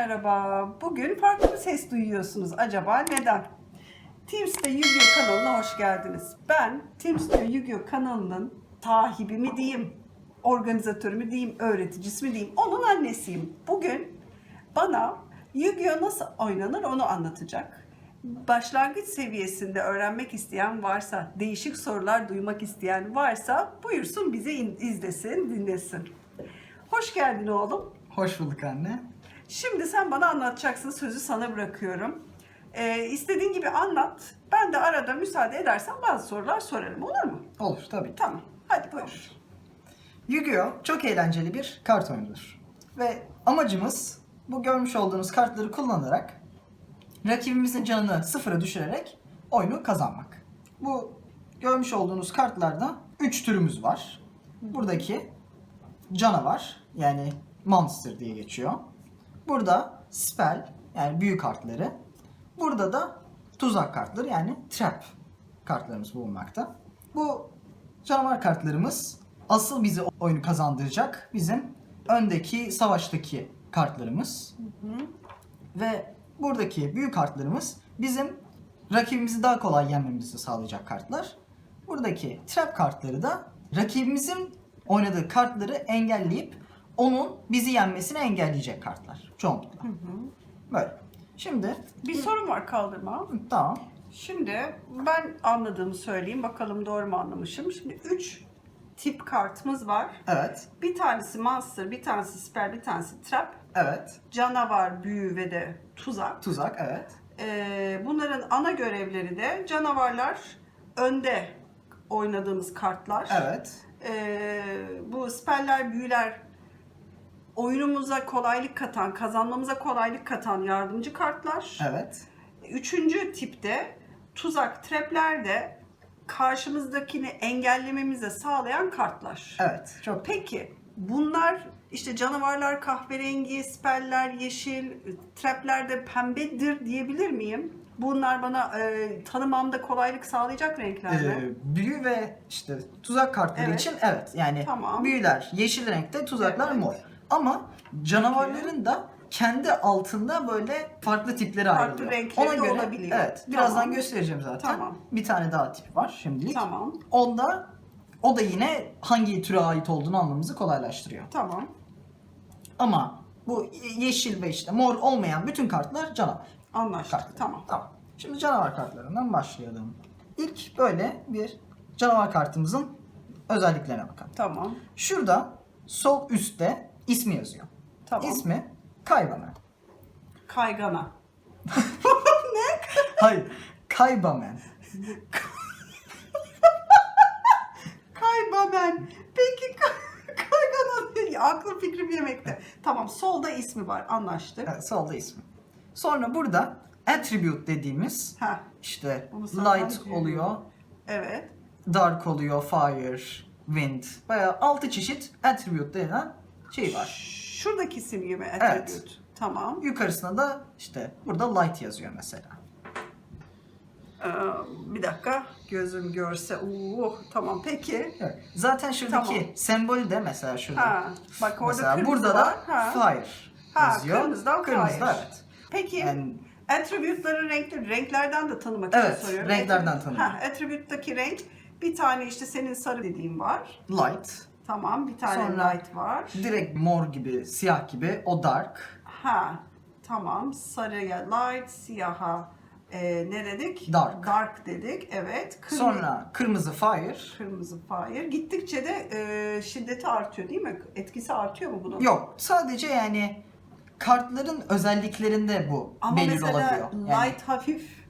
merhaba. Bugün farklı bir ses duyuyorsunuz. Acaba neden? Teamster Yu-Gi-Oh kanalına hoş geldiniz. Ben Teamster Yu-Gi-Oh kanalının sahibi mi diyeyim, organizatörü mü diyeyim, öğreticisi mi diyeyim, onun annesiyim. Bugün bana Yu-Gi-Oh nasıl oynanır onu anlatacak. Başlangıç seviyesinde öğrenmek isteyen varsa, değişik sorular duymak isteyen varsa buyursun bizi in- izlesin, dinlesin. Hoş geldin oğlum. Hoş bulduk anne. Şimdi sen bana anlatacaksın. Sözü sana bırakıyorum. Ee, istediğin gibi anlat. Ben de arada müsaade edersen bazı sorular sorarım. Olur mu? Olur tabii. Tamam. Hadi buyur. Yu-Gi-Oh çok eğlenceli bir kart oyunudur. Ve amacımız bu görmüş olduğunuz kartları kullanarak rakibimizin canını sıfıra düşürerek oyunu kazanmak. Bu görmüş olduğunuz kartlarda 3 türümüz var. Buradaki canavar yani monster diye geçiyor. Burada spell yani büyü kartları. Burada da tuzak kartları yani trap kartlarımız bulunmakta. Bu canavar kartlarımız asıl bizi oyunu kazandıracak bizim öndeki savaştaki kartlarımız. Ve buradaki büyük kartlarımız bizim rakibimizi daha kolay yenmemizi sağlayacak kartlar. Buradaki trap kartları da rakibimizin oynadığı kartları engelleyip onun bizi yenmesini engelleyecek kartlar çoğunlukla. Böyle. Şimdi Bir sorum var kaldırma. tamam. Şimdi ben anladığımı söyleyeyim. Bakalım doğru mu anlamışım. Şimdi 3 tip kartımız var. Evet. Bir tanesi monster, bir tanesi spell, bir tanesi trap. Evet. Canavar, büyü ve de tuzak. Tuzak evet. Ee, bunların ana görevleri de canavarlar önde oynadığımız kartlar. Evet. Ee, bu speller, büyüler oyunumuza kolaylık katan, kazanmamıza kolaylık katan yardımcı kartlar. Evet. Üçüncü tipte tuzak, trapler de karşımızdakini engellememize sağlayan kartlar. Evet. Çok Peki bunlar işte canavarlar kahverengi, speller yeşil, trapler de pembedir diyebilir miyim? Bunlar bana e, tanımamda kolaylık sağlayacak renkler mi? Ee, büyü ve işte tuzak kartları Evet. için evet yani Tamam. büyüler yeşil renkte tuzaklar Evet. mor. Ama canavarların da kendi altında böyle farklı tipleri Farklı ayrılıyor. renkleri de olabiliyor. Evet. Birazdan Tamam. göstereceğim zaten. Tamam. Bir tane daha tip var şimdilik. Tamam, Onda o da yine hangi türe ait olduğunu anlamamızı kolaylaştırıyor. tamam. Ama bu ye- yeşil ve işte mor olmayan bütün kartlar canavar. Anlaştık. kartları. Tamam. Tamam. Şimdi canavar kartlarından başlayalım. İlk böyle bir canavar kartımızın özelliklerine bakalım. Tamam. Şurada sol üstte ismi yazıyor. Tamam. İsmi Kaybaman. Kaygana. Hayır. Kaybaman. Kaybamen. Peki kay- kaygana değil. Aklım fikrim yemekte. Tamam. Solda ismi var. Anlaştık. Evet, solda ismi. Sonra burada attribute dediğimiz Ha. işte light oluyor, Evet. dark oluyor, fire, wind. Bayağı 6 çeşit attribute denilen şey var. Şuradaki gibi Evet. attribute. Tamam. Yukarısına da işte burada light yazıyor mesela. Ee, bir dakika. Gözüm görse. Oo, tamam. Peki. Evet. Zaten şuradaki Tamam. sembolü de mesela şurada. Ha. Bak orada mesela kırmızı burada var. da Ha. fire Ha, yazıyor. kırmızıdan Kırmızıda fire. evet. Peki. Yani Attribute'ların renkleri, renklerden de tanımak Evet, için soruyorum. renklerden tanıyorum. Ha, attribute'daki renk bir tane işte senin sarı dediğin var. light, Tamam, bir tane Sonra- light var. direkt mor gibi, siyah gibi o dark, Ha, tamam. Sarıya light, siyaha e, ne dedik? Dark. Dark dedik, evet. Kırmızı, sonra kırmızı fire. kırmızı fire. Gittikçe de e, şiddeti artıyor değil mi? Etkisi artıyor mu bunun? Yok, sadece yani kartların özelliklerinde bu Ama belirli mesela olabiliyor. Yani- light hafif.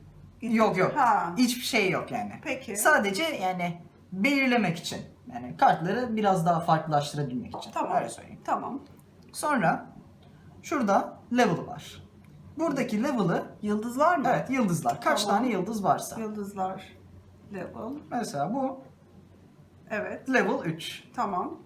Yok yok. Ha. Hiçbir şey yok yani. Peki. Sadece yani belirlemek için. Yani kartları biraz daha farklılaştırabilmek için. Tamam. Öyle söyleyeyim. Tamam. Sonra şurada level var. Buradaki level'ı Yıldızlar mı? evet yıldızlar. Kaç Tamam. tane yıldız varsa. Yıldızlar level. Mesela bu Evet. level 3. Tamam.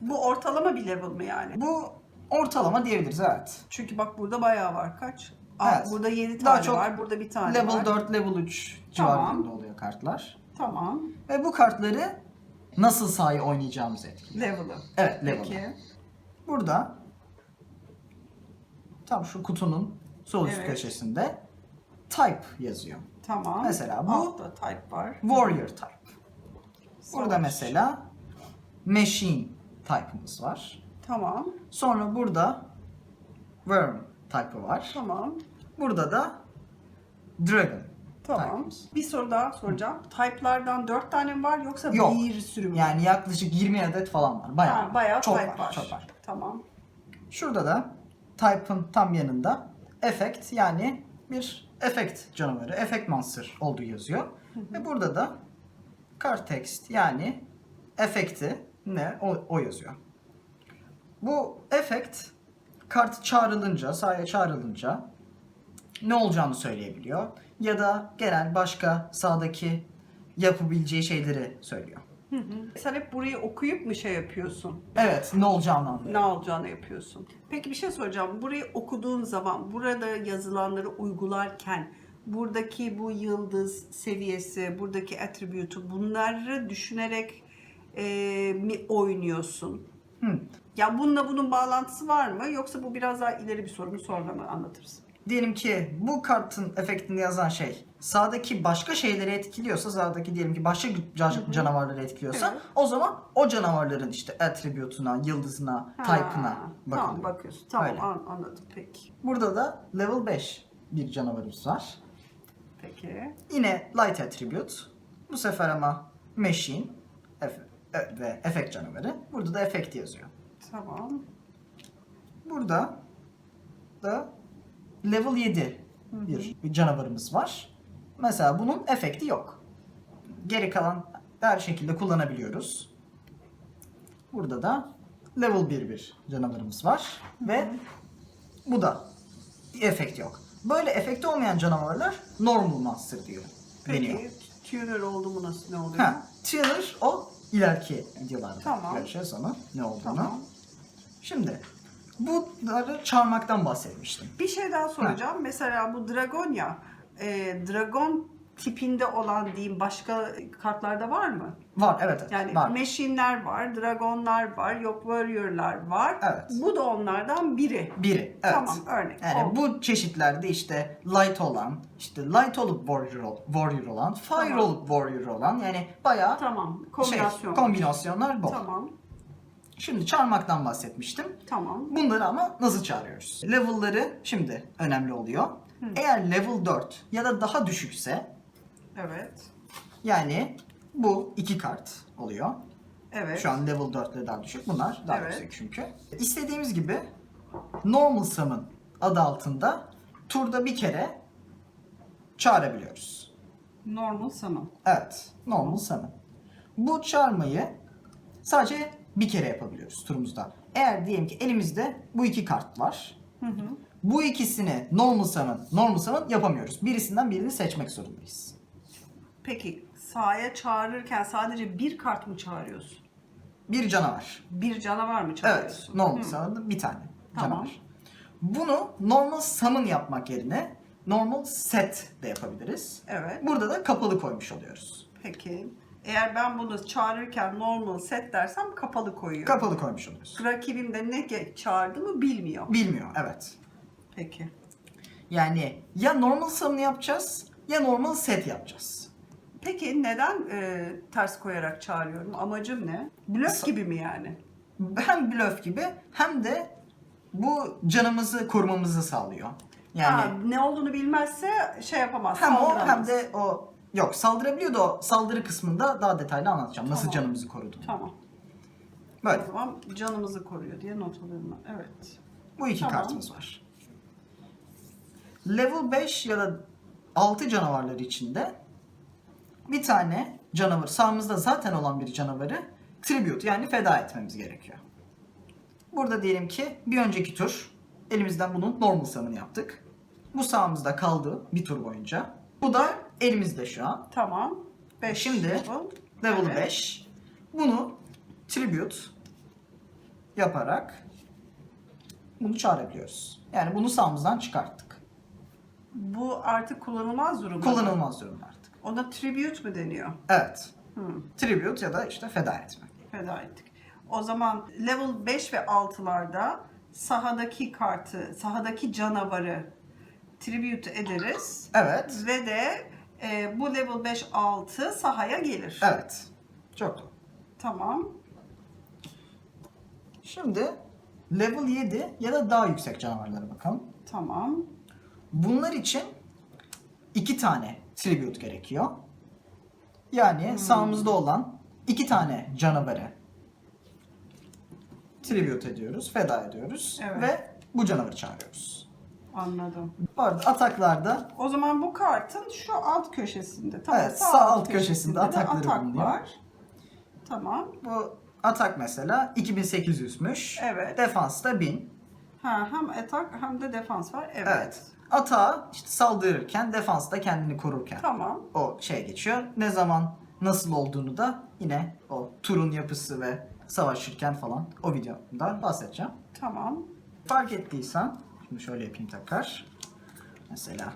Bu ortalama bir level mi yani? Bu ortalama diyebiliriz evet. Çünkü bak burada bayağı var. Kaç? Aa, Evet. Burada 7 Daha tane çok var. Burada bir tane Level var. 4, level 3 Tamam. civarında oluyor kartlar. Tamam. Ve bu kartları nasıl sahaya oynayacağımızı etkiliyor. Level'ı. Evet level. Peki. Burada tam şu kutunun sol üst Evet. köşesinde type yazıyor. Tamam. Mesela bu- Altta type var. Warrior type. Burada Savaş. mesela machine type'ımız var. Tamam. Sonra burada worm type'ı var. Tamam. Burada da dragon Tamam. type'ımız. Bir soru daha soracağım. Type'lardan dört tane mi var yoksa Yok. bir sürü mü? Yani yaklaşık 20 adet falan var. Bayağı, ha, bayağı çok type var. Çok var. Tamam. Şurada da type'ın tam yanında effect yani bir effect canavarı, effect monster olduğu yazıyor. Ve burada da card text yani efekti ne o, o yazıyor. Bu effect kart çağrılınca, sahaya çağrılınca ne olacağını söyleyebiliyor. Ya da genel başka sahadaki yapabileceği şeyleri söylüyor. Hı hı. Sen hep burayı okuyup mu şey yapıyorsun? Evet, ne olacağını anlıyor. Ne olacağını yapıyorsun. Peki bir şey soracağım. Burayı okuduğun zaman, burada yazılanları uygularken buradaki bu yıldız seviyesi, buradaki attribute'u bunları düşünerek e, mi oynuyorsun? Hı. Ya bununla bunun bağlantısı var mı? Yoksa bu biraz daha ileri bir soru mu sonra mı anlatırsın? Diyelim ki bu kartın efektini yazan şey sağdaki başka şeyleri etkiliyorsa, sağdaki diyelim ki başka ca- canavarları etkiliyorsa Evet. o zaman o canavarların işte attribute'una, yıldızına, type'ına Ha, bakılıyor. Tamam bakıyorsun. Tamam Öyle. an- anladım. Peki. Burada da level 5 bir canavarımız var. Peki. Yine light attribute. Bu sefer ama machine efe- e- ve efekt canavarı. Burada da effect yazıyor. Tamam. Burada da level 7 bir, canavarımız var. Mesela bunun efekti yok. Geri kalan her şekilde kullanabiliyoruz. Burada da level 1 bir canavarımız var ve bu da efekt yok. Böyle efekti olmayan canavarlar normal monster diyor. Deniyor. Peki. Tuner oldu mu nasıl ne oluyor? Ha, tuner o ileriki videolarda Tamam. göreceğiz onu ne olduğunu. Tamam. Şimdi bunları çağırmaktan bahsetmiştim. Bir şey daha soracağım. Mesela bu dragon ya, e, dragon tipinde olan diyeyim başka kartlarda var mı? Var evet, evet Yani var. machine'ler var, dragonlar var, yok warrior'lar var. Evet. Bu da onlardan biri. Biri evet. Tamam, örnek. Yani Oldu. bu çeşitlerde işte light olan, işte light olup warrior, warrior olan, fire Tamam. olup warrior olan yani bayağı Tamam, şey, kombinasyon. kombinasyonlar bu. Tamam, Şimdi çağırmaktan bahsetmiştim. tamam. Bunları ama nasıl çağırıyoruz? Level'ları şimdi önemli oluyor. Eğer level 4 ya da daha düşükse Evet, yani bu iki kart oluyor. evet. Şu an level 4 ile daha düşük. Bunlar daha Evet. yüksek çünkü. İstediğimiz gibi normal summon adı altında turda bir kere çağırabiliyoruz. Normal summon. Evet. Normal summon. Bu çağırmayı sadece bir kere yapabiliyoruz turumuzda. Eğer diyelim ki elimizde bu iki kart var. Hı hı. Bu ikisini normal summon, normal summon yapamıyoruz. Birisinden birini seçmek zorundayız. Peki sahaya çağırırken sadece bir kart mı çağırıyorsun? Bir canavar. Bir canavar mı Evet. çağırıyorsun? Normal Hı. summon'da bir tane Tamam. canavar. Bunu normal summon yapmak yerine normal set de yapabiliriz. Evet. Burada da kapalı koymuş oluyoruz. Peki. Eğer ben bunu çağırırken normal set dersem kapalı koyuyorum. Kapalı koymuş oluyoruz. Rakibim de ne ge- çağırdığımı bilmiyor. Bilmiyor evet. Peki. Yani ya normal summon yapacağız ya normal set yapacağız. Peki neden e, ters koyarak çağırıyorum? Amacım ne? Blöf Sa- gibi mi yani? Hem blöf gibi hem de bu canımızı korumamızı sağlıyor. Yani Ha, ne olduğunu bilmezse şey yapamaz. hem o saldıramaz. hem de o yok saldırabiliyor da o saldırı kısmında daha detaylı anlatacağım. Nasıl Tamam. canımızı koruduğunu. Tamam. Böyle. O zaman canımızı koruyor diye not alıyorum ben. Evet. Bu iki Tamam. kartımız var. Level 5 ya da 6 canavarları içinde bir tane canavar, sağımızda zaten olan bir canavarı tribute yani feda etmemiz gerekiyor. Burada diyelim ki bir önceki tur elimizden bunun normal summon yaptık. Bu sağımızda kaldı bir tur boyunca. Bu da elimizde şu an. Tamam. Beş Şimdi level. Level Evet. 5. Bunu tribute yaparak bunu çağırabiliyoruz. Yani bunu sağımızdan çıkarttık. Bu artık kullanılmaz durum. Kullanılmaz durum artık. Ona tribute mu deniyor? Evet. Hı. Tribute ya da işte feda etmek. Feda ettik. O zaman level 5 ve 6'larda sahadaki kartı, sahadaki canavarı tribute ederiz. Evet. Ve de e, bu level 5-6 sahaya gelir. Evet. Çok doğru. Tamam. Şimdi level 7 ya da daha yüksek canavarlara bakalım. Tamam. Bunlar için iki tane tribute gerekiyor. Yani sağımızda olan iki tane canavarı tribute ediyoruz, feda ediyoruz Evet. ve bu canavarı çağırıyoruz. Anladım. Bu arada ataklarda O zaman bu kartın şu alt köşesinde. Tamam, Evet, sağ alt köşesinde de atakları atak bulunuyor. var. Tamam. bu atak mesela 2800'müş. Evet. Defans da 1000. Ha, hem atak hem de defans var. Evet. Evet. Atağa işte saldırırken, defansta kendini korurken Tamam. o şey geçiyor. Ne zaman nasıl olduğunu da yine o turun yapısı ve savaşırken falan o videomda bahsedeceğim. Tamam. Fark ettiysen, şimdi şöyle yapayım tekrar. Mesela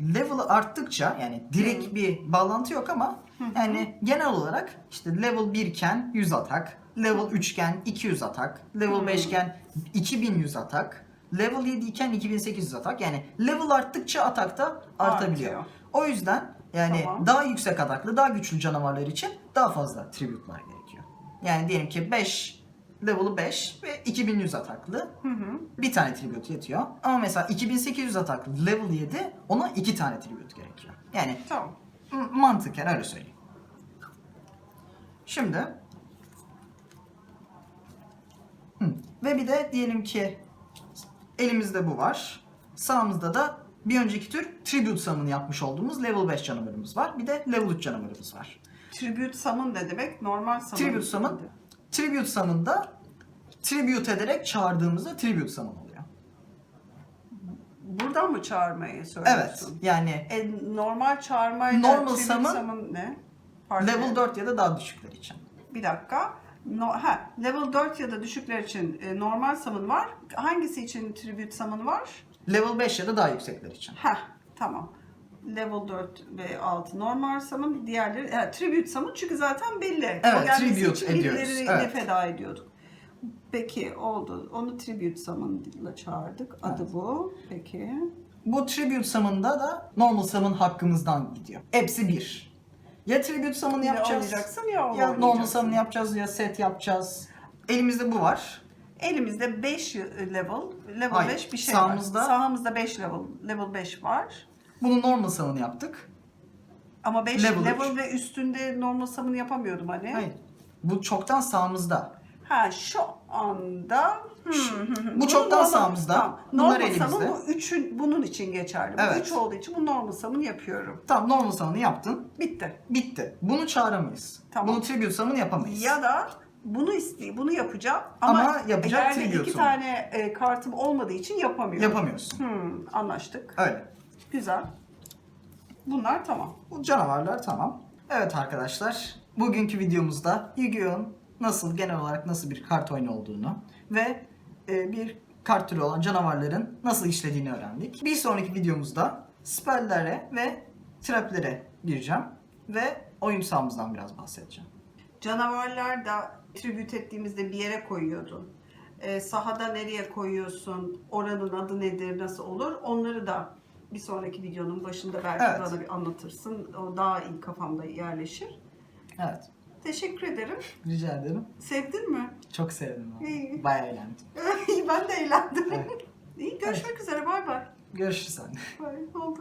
level'ı arttıkça yani direkt bir bağlantı yok ama yani genel olarak işte level 1 iken 100 atak, level 3 iken 200 atak, level 5 iken 2100 atak, level 7 iken 2800 atak. Yani level arttıkça atak da artabiliyor. Artıyor. O yüzden yani Tamam. daha yüksek ataklı, daha güçlü canavarlar için daha fazla tribute'lar gerekiyor. Yani diyelim ki 5 level'ı 5 ve 2100 ataklı Hı hı. bir tane tribute yetiyor. Ama mesela 2800 ataklı level 7 ona iki tane tribute gerekiyor. Yani Tamam. mantıken öyle söyleyeyim. Şimdi Hı. ve bir de diyelim ki elimizde bu var. Sağımızda da bir önceki tür tribute summon yapmış olduğumuz level 5 canavarımız var. Bir de level 3 canavarımız var. Tribute summon ne demek? Normal summon. Tribute summon Tribute summon'da tribute ederek çağırdığımızda tribute summon oluyor. Buradan mı çağırmayı Evet. söylüyorsun? Yani E, normal çağırmayla Normal tribute summon ne? Pardon. level 4 ya da daha düşükler için. Bir dakika. No, ha, level 4 ya da düşükler için e, normal summon var. Hangisi için tribute summon var? Level 5 ya da daha yüksekler için. Ha, tamam. Level 4 ve 6 normal summon, diğerleri ha, tribute summon çünkü zaten belli. Evet, O gelmesi tribute için ediyoruz, birilerini evet. feda ediyorduk. Peki oldu. Onu tribute summon'la çağırdık. Adı Evet. bu. Peki. Bu tribute summon'da da normal summon hakkımızdan gidiyor. Hepsi bir. Ya tribute Ya yapacağız. ya Ya normal summon yapacağız ya set yapacağız. Elimizde bu var. Elimizde 5 level, level Hayır, 5 bir şey sağımızda- var. Sağımızda 5 level, level 5 var. Bunu normal summon yaptık. Ama 5 Level level, üç. ve üstünde normal summon yapamıyordum hani. Hayır. Bu çoktan sağımızda. Ha şu anda hmm, hmm, hmm. Bu çoktan sağımızda, bunlar Normal summon elimizde. bu üçün bunun için geçerli. Bu Evet. 3 olduğu için bu normal summon yapıyorum. Tamam normal summon'ı yaptın. Bitti. Bitti. Bunu çağıramayız. Tamam. Bunu tribute summon yapamayız. Ya da bunu istey, bunu yapacağım ama, Ama yapacak eğer de iki tane e, kartım olmadığı için yapamıyorum. Yapamıyorsun. Hmm, anlaştık. Öyle. Güzel. Bunlar tamam. Bu canavarlar tamam. Evet arkadaşlar, bugünkü videomuzda Yu-Gi-Oh'un nasıl, genel olarak nasıl bir kart oyunu olduğunu ve e, bir kart türü olan canavarların nasıl işlediğini öğrendik. Bir sonraki videomuzda spellere ve traplere gireceğim ve oyun sahamızdan biraz bahsedeceğim. Canavarlar da tribute ettiğimizde bir yere koyuyordun. Ee, sahada nereye koyuyorsun? Oranın adı nedir? Nasıl olur? Onları da bir sonraki videonun başında belki Evet. bana bir anlatırsın. O daha iyi kafamda yerleşir. Evet, Teşekkür ederim. rica ederim. Sevdin mi? Çok sevdim. İyi. Bayağı eğlendim. İyi ben de eğlendim. Evet. İyi görüşmek üzere. Bay bay. Görüşürüz anne. Bay oldu.